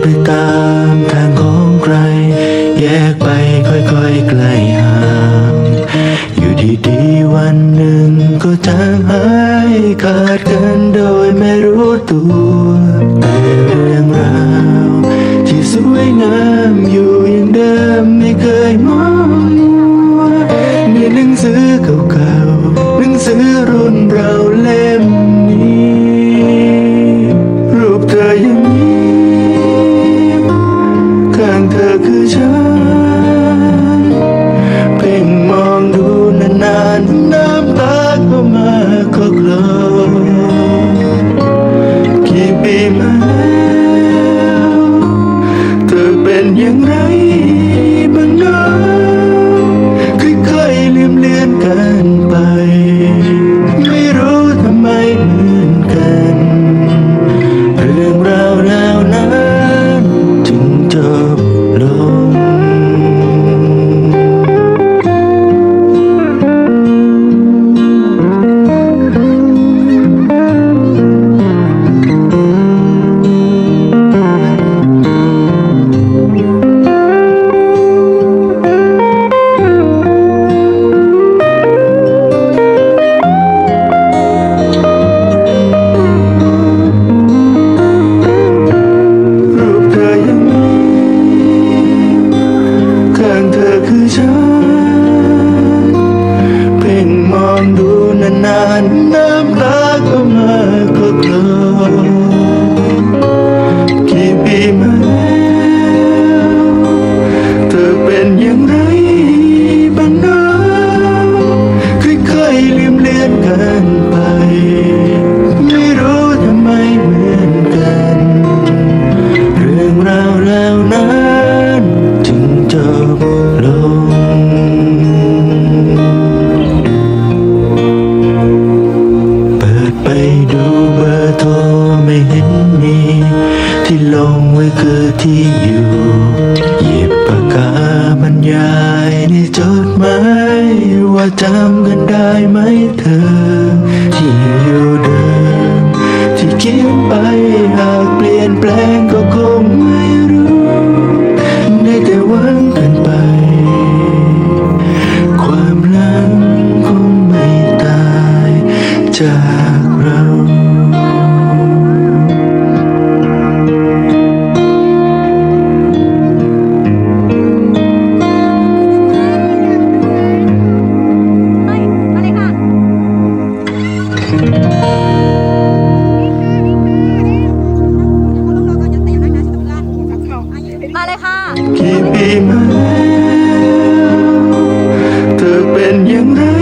ไปตามทางของใคร แยกไปค่อยๆไกลห่างอยู่ดีๆวันหนึ่งก็จางหายขาดกันโดยไม่รู้ตัวแต่เรื่องราว ที่สวยงามอยู่อย่างเดิมไม่เคยมอง เธอ อย่างไรบ้างนะค่อยๆลืมเลือนกันไป ไม่รู้ทำไมเหมือนกัน เรื่องราวแล้วนั้นจึงจบลง เปิดไปดูเบอร์โทรไม่เห็นมี ที่ลงไว้คือที่อยู่หยิบ กาบรรยายในจดหมายว่าจำกันได้ไหมเธอ ที่อยู่เดิม ที่คิดไปหากเปลี่ยนแปลง กี่ปีมาแล้วเธอเป็นยังไง